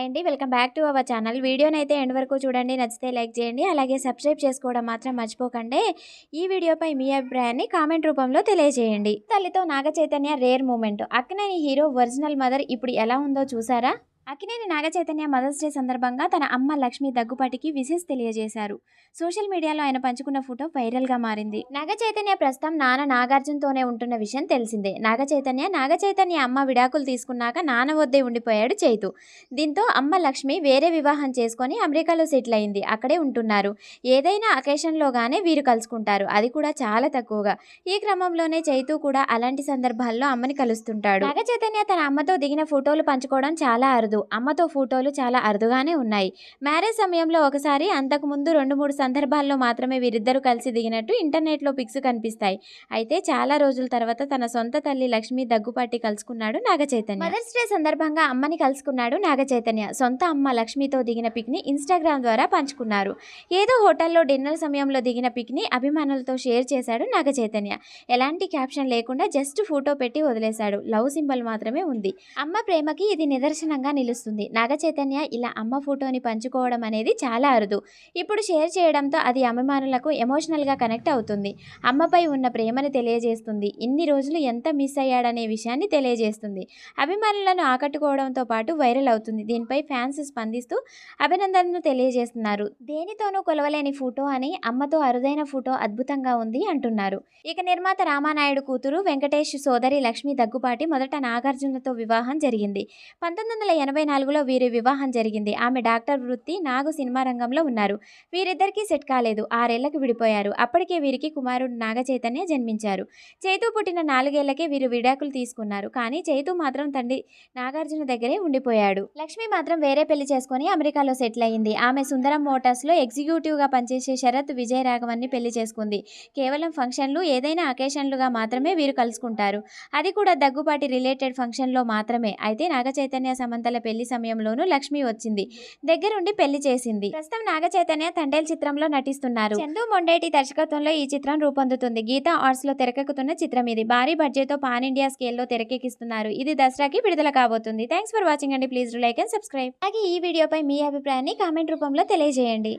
Hi అండి. Welcome back to our channel. వీడియోని అయితే ఎండ్ వరకు చూడండి నచ్చితే లైక్ చేయండి అలాగే సబ్స్క్రైబ్ చేసుకోవడం మాత్రం మర్చిపోకండి. ఈ వీడియోపై మీ అభిప్రాయాన్ని కామెంట్ రూపంలో తెలియజేయండి. తల్లితో నాగ చైతన్య రేర్ మూమెంట్. అక్కనే హీరో ఒరిజినల్ మదర్ ఇప్పుడు ఎలా ఉందో చూసారా? అక్కినేని నాగ చైతన్య మదర్స్ డే సందర్భంగా తన అమ్మ లక్ష్మి దగ్గుపాటికి విశేష తెలియజేశారు. సోషల్ మీడియాలో ఆయన పంచుకున్న ఫోటో వైరల్గా మారింది. నాగ చైతన్య ప్రస్తుతం నాన్న నాగార్జునతోనే ఉంటున్న విషయం తెలిసిందే. నాగ చైతన్య అమ్మ విడాకులు తీసుకున్నాక నాన్న వద్దే ఉండిపోయాడు చైతు. దీంతో అమ్మ లక్ష్మి వేరే వివాహం చేసుకొని అమెరికాలో సెటిల్ అయింది. అక్కడే ఉంటున్నారు. ఏదైనా అకేషన్లోగానే వీరు కలుసుకుంటారు. అది కూడా చాలా తక్కువగా. ఈ క్రమంలోనే చైతు కూడా అలాంటి సందర్భాల్లో అమ్మని కలుస్తుంటాడు. నాగ చైతన్య తన అమ్మతో దిగిన ఫోటోలు పంచుకోవడం చాలా అరుదు. అమ్మతో ఫోటోలు చాలా అరుదుగానే ఉన్నాయి. మ్యారేజ్ సమయంలో ఒకసారి అంతకు ముందు రెండు మూడు సందర్భాల్లో మాత్రమే వీరిద్దరూ కలిసి దిగినట్టు ఇంటర్నెట్లో పిక్స్ కనిపిస్తాయి. అయితే చాలా రోజుల తర్వాత తన సొంత తల్లి లక్ష్మి దగ్గుపాటి కలుసుకున్నాడు నాగ చైతన్య. మదర్స్ డే సందర్భంగా అమ్మని కలుసుకున్నాడు నాగ చైతన్య. సొంత అమ్మ లక్ష్మితో దిగిన పిక్ని ఇన్స్టాగ్రామ్ ద్వారా పంచుకున్నారు. ఏదో హోటల్లో డిన్నర్ సమయంలో దిగిన పిక్ని అభిమానులతో షేర్ చేశాడు నాగ చైతన్య. ఎలాంటి క్యాప్షన్ లేకుండా జస్ట్ ఫోటో పెట్టి వదిలేశాడు. లవ్ సింబల్ మాత్రమే ఉంది. అమ్మ ప్రేమకి ఇది నిదర్శనంగా నిలుస్తుంది నాగ చైతన్య ఇలా అమ్మ ఫోటోని పంచుకోవడం అనేది చాలా అరుదు. ఇప్పుడు షేర్ చేయడంతో అది అభిమానులకు ఎమోషనల్గా కనెక్ట్ అవుతుంది. అమ్మపై ఉన్న ప్రేమను తెలియజేస్తుంది. ఇన్ని రోజులు ఎంత మిస్ అయ్యాడనే విషయాన్ని తెలియజేస్తుంది. అభిమానులను ఆకట్టుకోవడంతో పాటు వైరల్ అవుతుంది. దీనిపై ఫ్యాన్స్ స్పందిస్తూ అభినందనను తెలియజేస్తున్నారు. దేనితోనూ కొలవలేని ఫోటో అని అమ్మతో అరుదైన ఫోటో అద్భుతంగా ఉంది అంటున్నారు. ఇక నిర్మాత రామానాయుడు కూతురు వెంకటేష్ సోదరి లక్ష్మి దగ్గుపాటి మొదట నాగార్జునతో వివాహం జరిగింది. పంతొమ్మిది వందల ఎనభై నాలుగులో వీరి వివాహం జరిగింది. ఆమె డాక్టర్ వృత్తి నాగు సినిమా రంగంలో ఉన్నారు. వీరిద్దరికీ సెట్ కాలేదు. ఆరేళ్ళకు విడిపోయారు. అప్పటికే వీరికి కుమారుడు నాగచైతన్య జన్మించారు. చైతు పుట్టిన నాలుగేళ్ళకే వీరు విడాకులు తీసుకున్నారు. కానీ చైతు మాత్రం తండ్రి నాగార్జున దగ్గరే ఉండిపోయాడు. లక్ష్మి మాత్రం వేరే పెళ్ళి చేసుకుని అమెరికాలో సెటిల్ అయింది. ఆమె సుందరం మోటార్స్లో ఎగ్జిక్యూటివ్గా పనిచేసే శరత్ విజయ రాఘవన్ని పెళ్ళి చేసుకుంది. కేవలం ఫంక్షన్లు ఏదైనా అకేషన్లుగా మాత్రమే వీరు కలుసుకుంటారు. అది కూడా దగ్గుపాటి రిలేటెడ్ ఫంక్షన్లో మాత్రమే. అయితే నాగ చైతన్య సమంతల పెళ్ళి సమయంలోనూ లక్ష్మి వచ్చింది. దగ్గరుండి పెళ్ళి చేసింది. ప్రస్తుతం నాగ చైతన్య తండేల్ చిత్రంలో నటిస్తున్నారు. చందు మొండేటి దర్శకత్వంలో ఈ చిత్రం రూపొందుతుంది. గీతా ఆర్ట్స్లో తెరకెక్కుతున్న చిత్రం ఇది. భారీ బడ్జెట్తో పాన్ ఇండియా స్కేల్లో తెరకెక్కిస్తున్నారు. ఇది దసరాకి విడుదల కాబోతుంది. థ్యాంక్స్ ఫర్ వాచింగ్ అండి. Please like and subscribe. అలాగే ఈ వీడియోపై మీ అభిప్రాయాన్ని కామెంట్ రూపంలో తెలియజేయండి.